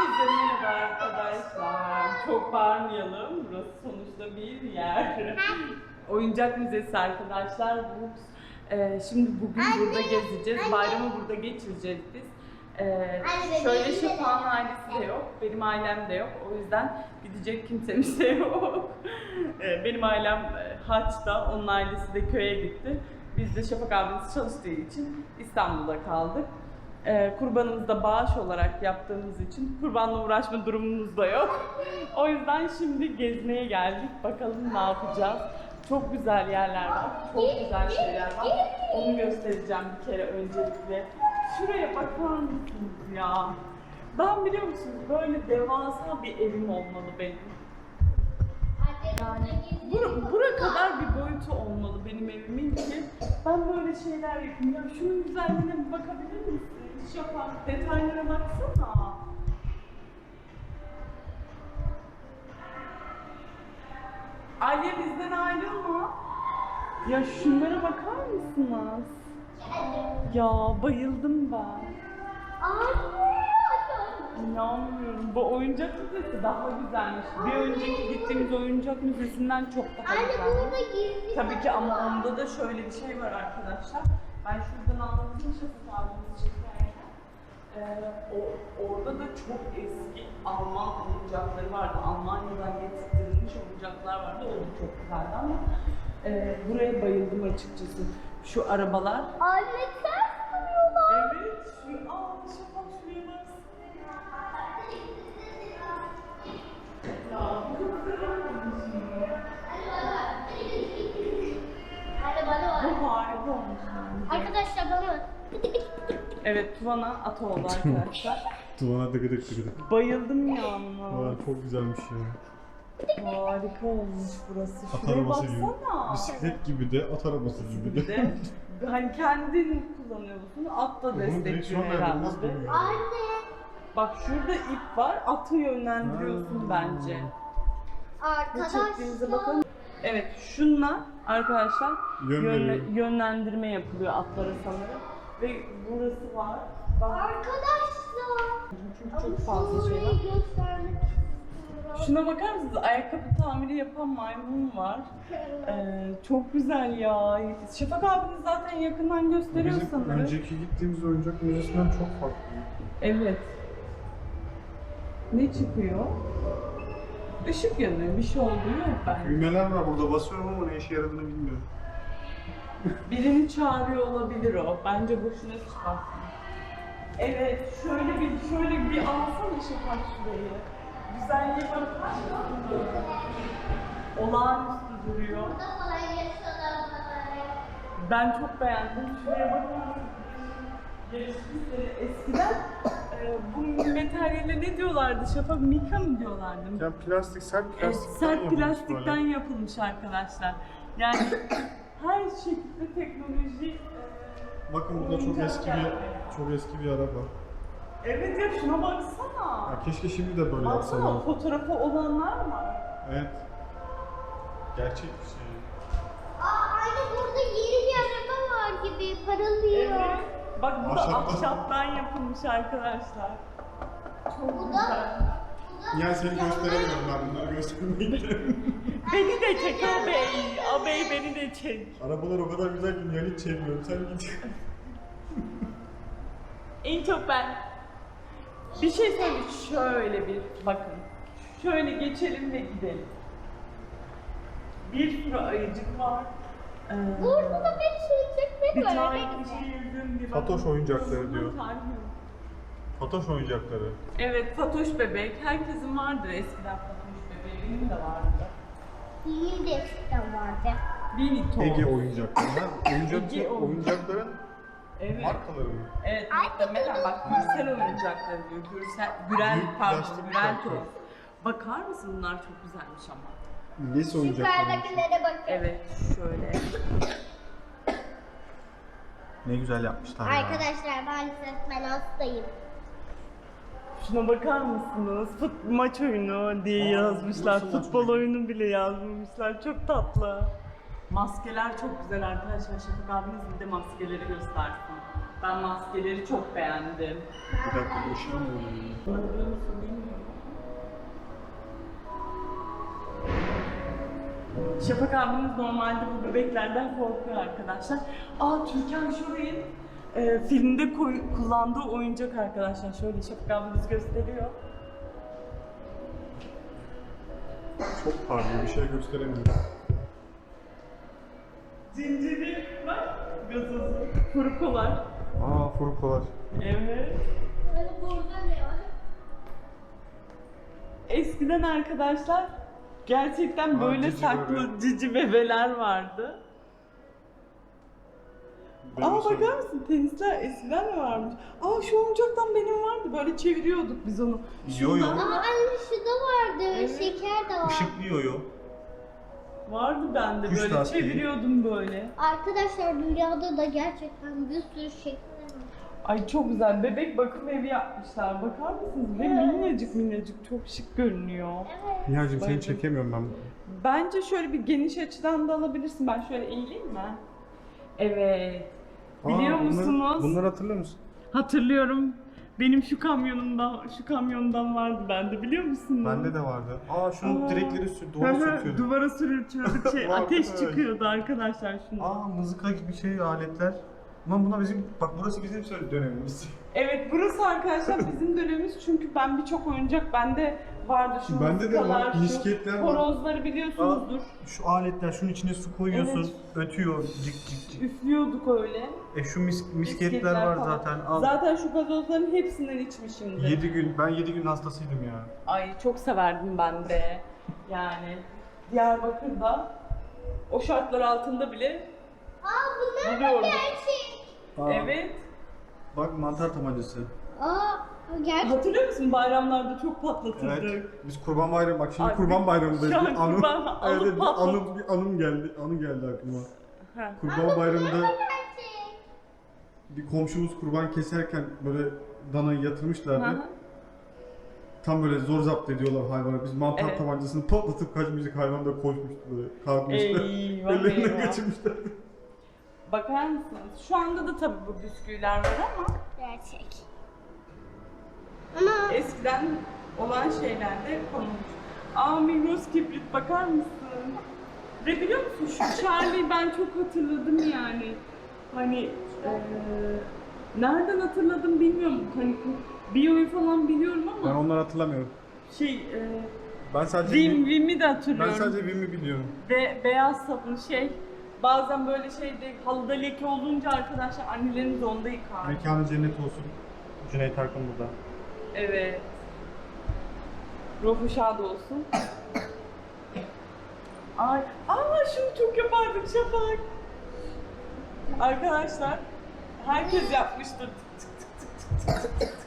Herkese merhaba arkadaşlar. Çok bağırmayalım. Burası sonuçta bir yer. Oyuncak müzesi arkadaşlar. Bu, e, şimdi bugün burada gezeceğiz. Bayramı burada geçireceğiz biz. E, şöyle Şafak'ın ailesi de yok. Benim ailem de yok. O yüzden gidecek kimsemiz de yok. E, benim ailem e, Haç'ta, onun ailesi de köye gitti. Biz de Şafak abimiz çalıştığı için İstanbul'da kaldık. Ee, kurbanımızı da bağış olarak yaptığımız için kurbanla uğraşma durumumuz da yok. O yüzden şimdi gezmeye geldik. Bakalım ne yapacağız. Çok güzel yerler var. Çok güzel şeyler var. Onu göstereceğim bir kere öncelikle. Şuraya bakar mısınız ya? Ben biliyor musunuz böyle devasa bir evim olmalı benim. Yani bura, bura kadar bir boyutu olmalı benim evimin ki ben böyle şeyler yapayım. Ya şunun güzelliğine bir bakabilir misin? Şafak detaylara baksana. Aliye bizden ayrılma. Ya şunlara bakar mısınız? Ya bayıldım ben. İnanmıyorum. Bu oyuncak müzesi daha güzelmiş. Bir önceki gittiğimiz oyuncak müzesinden çok daha Anne burada gizli. Tabii ki ama onda da şöyle bir şey var arkadaşlar. Ben şuradan anlatayım Şafak abimiz çekerken. Ee, o, orada da çok eski Alman oyuncakları vardı. Almanya'dan getirilmiş oyuncaklar vardı. O da çok güzeldi ama e, buraya bayıldım açıkçası. Şu arabalar. Anne ters duruyorlar. Evet, şu, aa Şafak şuraya baksana. Ya bu çok güzel olmuş ya. Anne bana var. Bu harika olmuş. bence. Arkadaşlar bana. Evet, Tuvana at oldu arkadaşlar. Duvana dıgı dıgı dık. Bayıldım ya Vay çok güzelmiş ya. Harika olmuş burası. At Şuraya arabası gibi. baksana. Bisiklet gibi de at arabası gibi Bir de. de hani kendin kullanıyorsun. At da Bunun destekliyor herhalde. Dönüyor? Anne. Bak şurada ip var. Atı yönlendiriyorsun Ha. bence. Ne çektiğinize Arkadaşlar. bakın. Evet, şunla arkadaşlar Yön yönle- veriyor. yönlendirme yapılıyor atlara sanırım. Ve burası var. Bak Arkadaşlar. çünkü çok fazla şey var. Göstermek. Şuna bakar mısınız? Ayakkabı tamiri yapan maymun var. Ee, çok güzel ya. Şafak abiniz zaten yakından gösteriyor Bizim sanırım. önceki gittiğimiz oyuncak müzesinden çok farklı. Evet. Ne çıkıyor? Işık yanıyor. Bir şey olduğu yok bence. Düğmeler var burada basıyorum ama ne işe yaradığını bilmiyorum. Birini çağırıyor olabilir o. Bence boşuna çıkarsın. Evet, şöyle bir şöyle bir alsana Şafak şurayı. Güzelliğe bakar mısın? Olağanüstü duruyor. Ben çok beğendim. Şuraya bakar mısın? Yarışmışları eskiden e, bu materyale ne diyorlardı Şafak? Mika mı diyorlardı? Yani plastik, sert Evet, plastikten sert yapılmış plastikten yapılmış arkadaşlar. Yani her şekilde teknoloji e, Bakın burada çok eski bir çok eski bir araba. Evet ya şuna baksana. Ya keşke şimdi de böyle Baksana yapsalar. fotoğrafı olanlar var. Evet. Gerçek bir şey. Aa, anne burada yeni bir araba var gibi parıldıyor. Evet. Bak bu da Ahşaptan. ahşaptan yapılmış arkadaşlar. Çok Bu da- güzel. Yani seni gösteremiyorum ben bunları göstermeyeceğim. Beni de çek ağabey. Ağabey beni de çek. Arabalar o kadar güzel ki yani hiç çekmiyorum. Sen git. En çok ben. Bir şey söyleyeyim. Şöyle bir bakın. Şöyle geçelim ve gidelim. Bir sürü ayıcık var. Ee, Burada da bir şey çekmek bir var. tane ne güzel. çizdim bir Fatoş bakın. oyuncakları diyor. Tanrım. Fatoş oyuncakları. Evet Fatoş bebek. Herkesin vardır eskiden Fatoş bebeği. Benim de vardı. Benim de eskiden vardı. Binito. Ege oyuncakları. Oyuncak, Ege oyuncak. oyuncakların Evet. markaları mı? Evet muhtemelen bak Gürsel oyuncakları diyor. Gürsel, Gürel Büyük pardon plastik Gürel. Toys. Bakar mısın bunlar çok güzelmiş ama. Les oyuncakları. Yukarıdakilere bakın. Evet şöyle. Ne güzel yapmışlar Arkadaşlar maalesef ben hastayım. Şuna bakar mısınız? Fut maç oyunu diye Aa, yazmışlar. Futbol oyunu? oyunu bile yazmamışlar. Çok tatlı. Maskeler çok güzel arkadaşlar. Şafak abiniz bir de maskeleri göstersin. Ben maskeleri çok beğendim. Bir dakika boşuna şey mı oluyor? Şafak abimiz normalde bu bebeklerden korkuyor arkadaşlar. Aa Türkan Şoray'ın e, filmde koy- kullandığı oyuncak arkadaşlar. Şöyle Şafak abimiz gösteriyor. Çok parlıyor bir şey gösteremiyorum. Zinciri bak gazozu. Kuru kolar. Aa furukolar. Evet. Böyle burada ne var? Eskiden arkadaşlar gerçekten Aa, böyle cici saklı bebe. cici bebeler vardı. Aa bakar mısın tenisler eskiden de varmış. Aa şu oyuncaktan benim vardı böyle çeviriyorduk biz onu. Yo yo. Aa anne şu da vardı. Evet. Şeker de var. Işıklı yo Vardı bende Kuş böyle lastiği. çeviriyordum böyle. Arkadaşlar dünyada da gerçekten bir sürü şeker var. Ay çok güzel bebek bakım evi yapmışlar. Bakar mısınız? Ve Evet. minnacık minnacık çok şık görünüyor. Evet. Nihal'cim Bayıldım. seni çekemiyorum ben. Bence şöyle bir geniş açıdan da alabilirsin. Ben şöyle eğileyim mi? Evet. Biliyor musunuz? Bunları hatırlıyor musun? Hatırlıyorum. Benim şu kamyonumdan, şu kamyondan vardı bende biliyor musunuz? Bende de vardı. Aa şunun Aa. direkleri sür, Hı doğru hı, sürtüyordu. Duvara sürtüyorduk şey, Vardı, ateş evet. çıkıyordu arkadaşlar şunu. Aa mızıka gibi şey aletler. Ulan buna bizim, bak burası bizim söyle dönemimiz. Evet burası arkadaşlar bizim dönemimiz çünkü ben birçok oyuncak bende vardı şu Bende de var, şu misketler var. horozları biliyorsunuzdur. Şu aletler, şunun içine su koyuyorsun, Evet. ötüyor cik cik cik. Üflüyorduk öyle. E şu mis, misketler Misketler var falan. zaten. Al. Zaten şu gazozların hepsinden içmişimdir. 7 gün, ben 7 gün hastasıydım ya. Ay çok severdim ben de. Yani Diyarbakır'da o şartlar altında bile Aa bunlar da Biliyorum. gerçek. Aa, evet. Bak mantar tabancası. Aa gerçek. Hatırlıyor musun bayramlarda çok patlatırdık. Evet. Biz kurban bayramı, bak şimdi Ay, kurban bayramındayız. şu an Bir anım, kurban evet, alıp evet, bir patlat- anım, bir anım geldi, anı geldi aklıma. Ha. Kurban bayramında bir komşumuz kurban keserken böyle danayı yatırmışlardı. Hı hı. Tam böyle zor zapt ediyorlar hayvanı. Biz mantar Evet. tabancasını patlatıp kaçmıştık hayvan da koşmuştu böyle. Kalkmıştı. Eyvah Ellerinden eyvah. Bakar mısınız? Şu anda da tabii bu bisküviler var ama Gerçek. Ama eskiden olan şeylerde konulmuş. Aa Migros kibrit bakar mısın? Ve biliyor musun şu Charlie'yi ben çok hatırladım yani. Hani eee, nereden hatırladım bilmiyorum. Hani Bio'yu falan biliyorum Ben ama onları hatırlamıyorum. şey eee Ben sadece Vim, Vim- Vim'i de ben hatırlıyorum. sadece Vim'i biliyorum. Ve beyaz sabun şey bazen böyle şeyde halıda leke olunca arkadaşlar annelerimiz onda yıkar. Mekanı cennet olsun. Cüneyt Arkın burada. Evet. Ruhu şad olsun. Ay, aa şunu çok yapardık Şafak. Arkadaşlar, herkes yapmıştır. Tık tık tık tık tık tık tık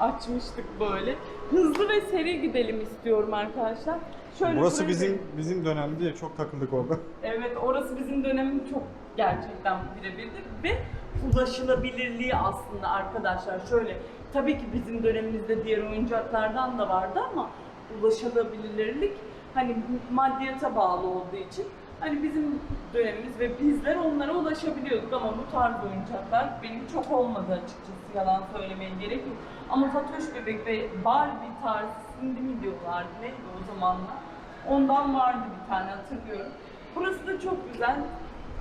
Açmıştık böyle. Hızlı ve seri gidelim istiyorum arkadaşlar. Şöyle Burası buraya- bizim bizim dönemde çok takıldık orada. Evet, orası bizim dönemin çok gerçekten birebirdi ve ulaşılabilirliği aslında arkadaşlar şöyle. Tabii ki bizim dönemimizde diğer oyuncaklardan da vardı ama ulaşılabilirlik hani maddiyata bağlı olduğu için hani bizim dönemimiz ve bizler onlara ulaşabiliyorduk ama bu tarz oyuncaklar benim çok olmadı açıkçası yalan söylemeye gerek yok. Ama Fatoş Bebek ve Barbie tarzı Cindy mi diyorlardı neydi o zamanlar. Ondan vardı bir tane hatırlıyorum. Burası da çok güzel.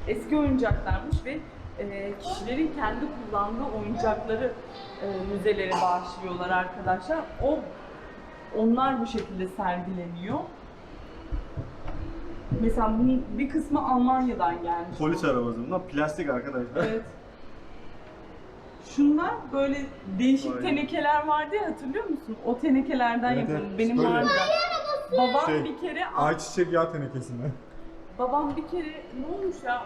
Eski oyuncaklarmış ve e, kişilerin kendi kullandığı oyuncakları e, müzelere bağışlıyorlar arkadaşlar. O onlar bu şekilde sergileniyor. Mesela bunun bir kısmı Almanya'dan gelmiş. Polis arabası. Bunlar plastik arkadaşlar. Evet. Şunlar böyle değişik Vay. tenekeler vardı ya hatırlıyor musun? O tenekelerden Evet, yapıldı. evet. Benim Böyle. vardı. Babam Şey, bir kere Ayçiçek yağ tenekesinden. Babam bir kere ne olmuş ya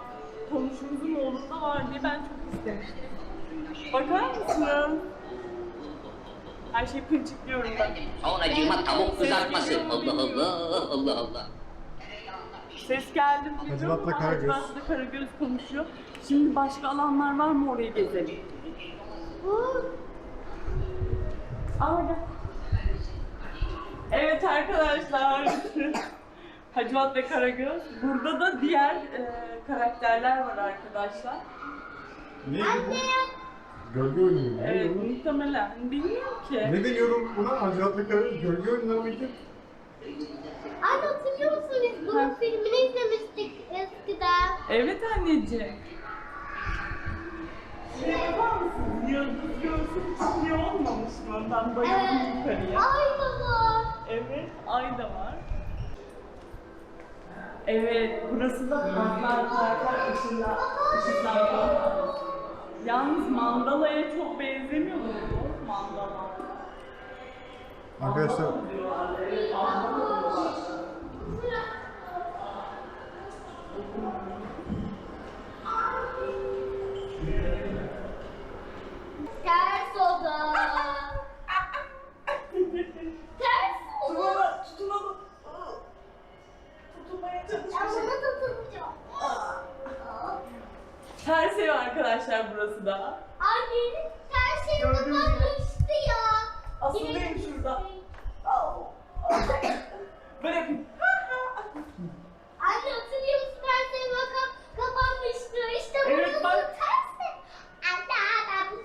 komşumuzun oğlunda var diye ben çok istemiştim. Bakar mısın? Her şeyi pınçıklıyorum ben. Sonracığıma tavuk kızartması. Allah Allah, Allah Allah. Ses geldi mi bilmiyorum Hacivat'la ama Karagöz. Hacivat'la Karagöz konuşuyor. Şimdi başka alanlar var mı oraya gezelim? bu Aa gel. Evet arkadaşlar. Hacivat ve Karagöz. Burada da diğer e, karakterler var arkadaşlar. Neydi bu? Gölge oyunu mu? Evet bu? muhtemelen. Bilmiyorum ki. Ne deniyorum buna? Hacivatlı Karagöz gölge oyunları mıydı? Anne hatırlıyor musun biz bunun Ha. filmini izlemiştik eskiden. Evet anneciğim. Şey yapar mısın? Yıldız görsün için niye olmamış mı? Ben bayıldım yukarıya. Ay baba. Evet, ay da var. Evet, burası da parklar parklar ışınla, ışıklandı. Yalnız mandalaya çok benzemiyor mu bu mandala? Arkadaşlar Mandala diyorlar, evet, mandala diyorlar. Arkadaşlar burası da. Anne ters Gördünüz mü? evde düştü ya. Asıldayım şurada. Böyle yapayım. Anne hatırlıyor musun ters ev kap kapanmıştı. İşte Evet, burası bak. ters ev. Anne ben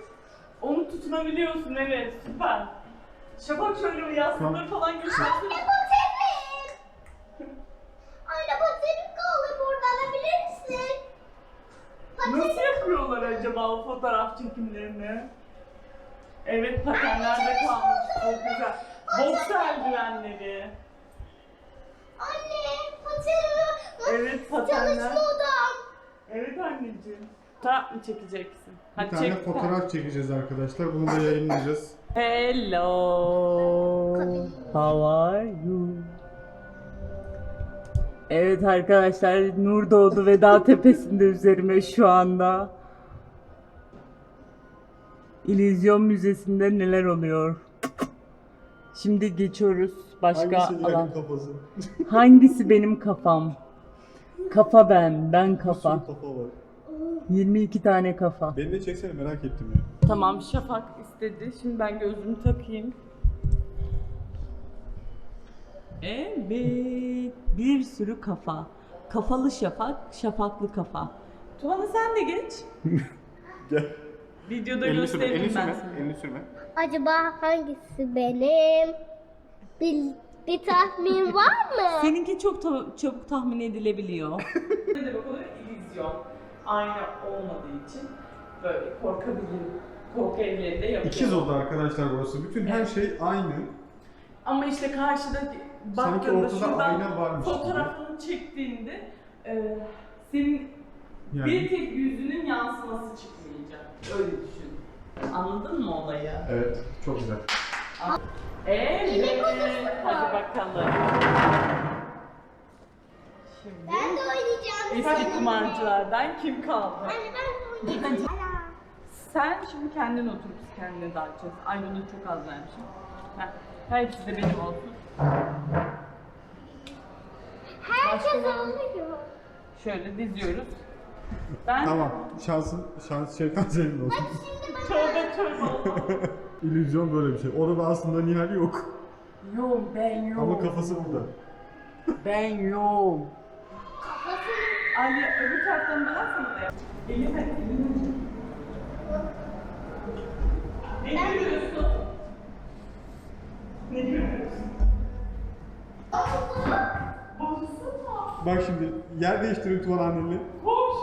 Onu tutunabiliyorsun evet süper. Şafak şöyle bir yastıkları falan göstersin. Anne baterim. Anne baterim kaldı burada alabilir misin? Nasıl yapıyorlar acaba o fotoğraf çekimlerini? Evet patenlerde kalmış çok güzel. Boks eldivenleri. Anne baterim. Evet patenler. Çalışma odam. Evet anneciğim. Fotoğraf mı çekeceksin? bir Hadi tane çek. fotoğraf çekeceğiz arkadaşlar. Bunu da yayınlayacağız. Hello. How are you? Evet arkadaşlar Nur doğdu ve dağ tepesinde üzerime şu anda. İllüzyon Müzesi'nde neler oluyor? Şimdi geçiyoruz başka alan. kafası? Hangisi benim kafam? Kafa ben, ben kafa. kafa var. 22 tane kafa. Beni de çeksene merak ettim ya. Tamam Şafak istedi. Şimdi ben gözümü takayım. Evet. Bir sürü kafa. Kafalı şafak, şafaklı kafa. Tuana sen de geç. Gel. Videoda gösteririm ben sana. elini sürme. Acaba hangisi benim? Bir, bir tahmin var mı? Seninki çok ta- çabuk tahmin edilebiliyor. ne demek olur? İllüzyon. Aynı olmadığı için böyle korkabilirim. Korku evlerinde yapıyorum. İkiz oda arkadaşlar burası. Bütün her şey aynı. Ama işte karşıdaki Sanki baktığında ortada şuradan ayna varmış gibi. fotoğrafını çektiğinde e, senin Yani bir tek yüzünün yansıması çıkmayacak. Öyle düşün. Anladın mı olayı? evet çok güzel. Evet. Hadi bakalım. Şimdi Ben de oynayacağım. eski kumarcılardan kim kaldı? Anne ben de oynayacağım. Sen şimdi kendin otur biz kendine dağıtacağız. Ay bunu çok az vermişim. Heh, hepsi de benim olsun. Herkes Başka alıyor. Şöyle diziyoruz. Ben Tamam. Şansın, şans şeytan senin olsun. tövbe tövbe Allah'ım. İllüzyon böyle bir şey. Orada aslında Nihal yok. Yok ben yok. Ama kafası burada. Ben yok. Ali öbür taraftan da sana da yap. Elime, elime. Ne görüyorsun? Ne görüyorsun? Baksana. Bak şimdi yer değiştirin Tuvan annenle. Koş.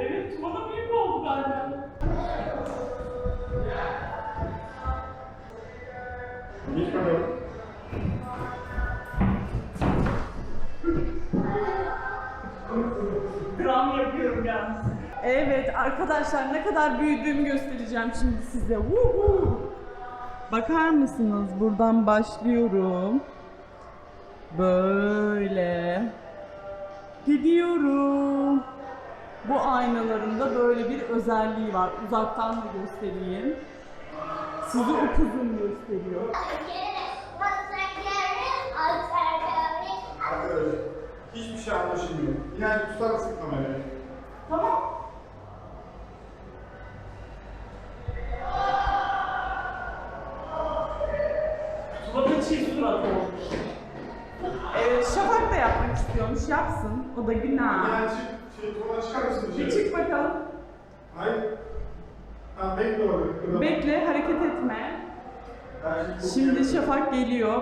Evet, bana büyük oldu galiba. Geç bakalım. Gram yapıyorum yalnız. Evet arkadaşlar ne kadar büyüdüğümü göstereceğim şimdi size. Woohoo! Bakar mısınız? Buradan başlıyorum. Böyle. Gidiyorum. Bu aynalarında böyle bir özelliği var. Uzaktan da göstereyim. Sizi upuzun gösteriyor. Arkadaşlar hiçbir şey anlaşılmıyor. Nihal tutar mısın kamerayı? Tamam. Bakın çift surat olmuş. Evet, Şafak da yapmak istiyormuş. Yapsın. O da günah. Nihal çık, şey Tuvan çıkar mısın Bir dışarı? çık bakalım. Hayır Tamam bekle orada. Bekle hareket etme. Her şey çok Şimdi güzel. Şafak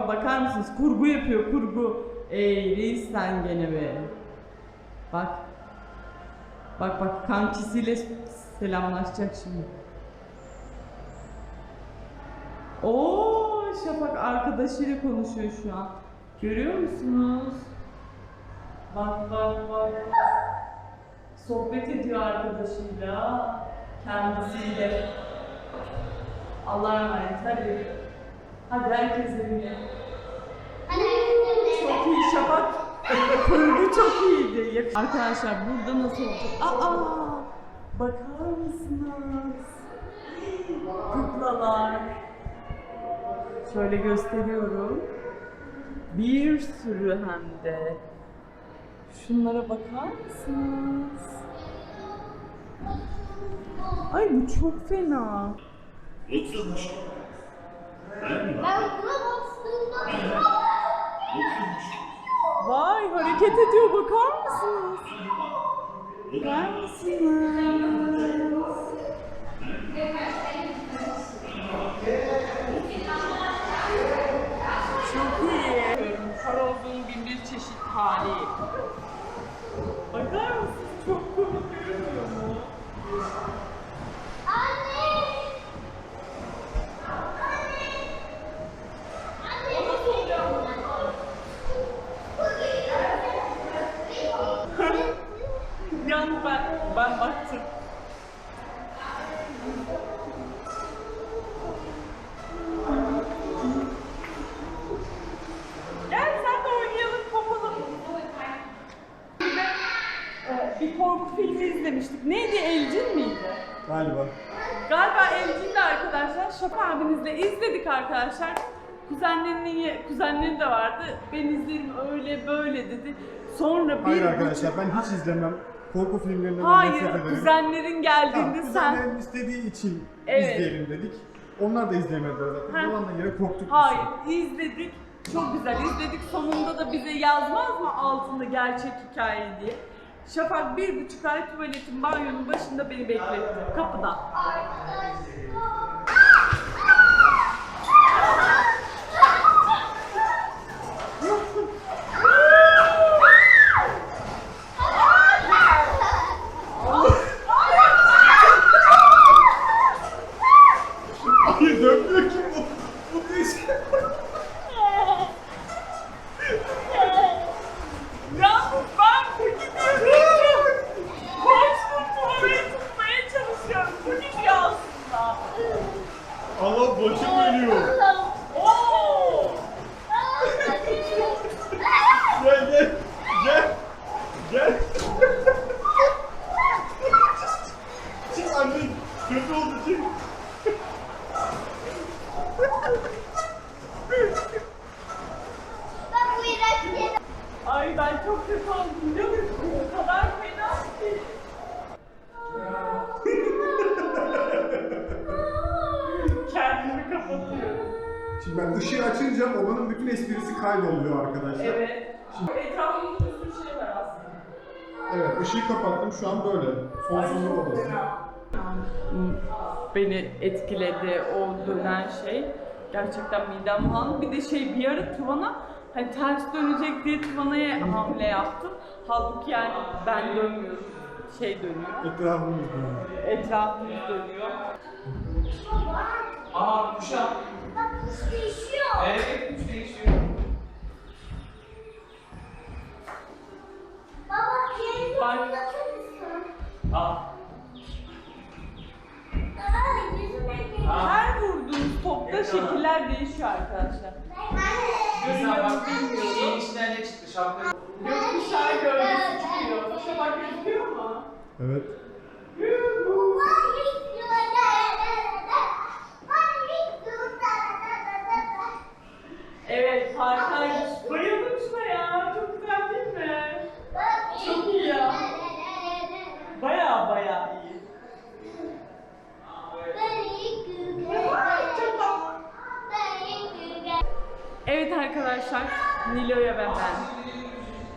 Bakar mısınız? Kurgu yapıyor kurgu. Ey reis sen gene be. Bak. Bak bak kankisiyle selamlaşacak şimdi. Oo Şafak arkadaşıyla konuşuyor şu an. Görüyor musunuz? Bak bak bak. Sohbet ediyor arkadaşıyla. Kendisiyle. Allah'a emanet. Hadi. Hadi herkes evine. Şafak. Kurgu çok iyiydi. Arkadaşlar burada nasıl olacak? Aa! Bakar mısınız? Kuklalar. Şöyle gösteriyorum. Bir sürü hem de. Şunlara bakar mısınız? Ay bu çok fena. Ben buna bastığımda Vay hareket ediyor bakar mısınız? Bakar mısınız? Çok iyi. Parozun bin bir çeşit hali. Bakar mısınız? Çok komik görünüyor mu? Anne! Yalnız ben, ben baktım. Gel sen de oynayalım kopalım. Ee, Bir korku filmi izlemiştik. Neydi? Elcin miydi? Galiba. Galiba Elcin'de arkadaşlar. Şaka abinizle izledik arkadaşlar. Kuzenlerinin kuzenleri de vardı. Ben izlerim öyle böyle dedi. Sonra bir Hayır buçuk- arkadaşlar ben hiç izlemem. Korku filmlerinden Hayır, nefret ederim. kuzenlerin Tamam, geldiğinde sen kuzenlerim istediği için Evet. izleyelim dedik. Onlar da izleyemediler zaten. Ha. Yalandan yere korktuk. biz. Hayır, izledik. Çok güzel izledik. Sonunda da bize yazmaz mı altında gerçek hikaye diye. Şafak bir buçuk ay tuvaletin banyonun başında beni bekletti. Kapıda. Hayır dönmüyor ki bu. Bu değil. Yalnız ben bu gidiyorum. Koştum tuvalet tutmaya çalışıyorum. Bu gidiyor aslında. Allah başım dönüyor. Oo! Gel gel. Gel. Gel. Çık anne. Kötü oldu çık. Ben bu iğrenç O kadar fena ki. Kendimi kapatıyorum. Şimdi ben ışığı açınca odanın bütün esprisi kayboluyor arkadaşlar. Evet. Etrafımızda bir sürü şey var aslında. Evet, ışığı kapattım. Şu an böyle. Sonsuzluk odası. Beni etkiledi o dönen şey. Gerçekten midem bulandı. Bir de şey bir ara Tuvan'a hani ters dönecek diye Tuvan'a hamle yaptım. Halbuki yani ben dönmüyorum. Şey dönüyor. Etrafımız böyle. Etrafımız dönüyor. Aa kuşak. Bak kuş değişiyor. Evet kuş değişiyor. Baba Bak. uzatır mısın? Al. Her vurduğunuz topta şekiller değişiyor arkadaşlar. Mesela bak şeyin içinden ne çıktı şapka. Gökkuşağı gölgesi çıkıyor. Şafak gözüküyor mu? Evet. Evet harikaymış. Bayıldım şuna ya. Çok güzel değil mi? Çok iyi ya. Baya baya iyi. Çok tatlı. Arkadaşlar, Nilo'ya ve ben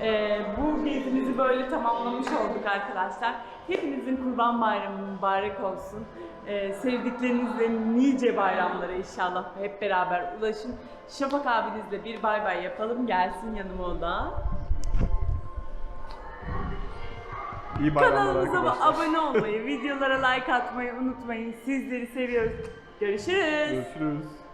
Ee, bu gezimizi böyle tamamlamış olduk arkadaşlar. Hepinizin kurban bayramı mübarek olsun. Ee, sevdiklerinizle nice bayramlara inşallah hep beraber ulaşın. Şafak abinizle bir bay bay yapalım. Gelsin yanıma o da. İyi bayramlar Kanalımıza arkadaşlar. abone olmayı, videolara like atmayı unutmayın. Sizleri seviyoruz. Görüşürüz. Görüşürüz.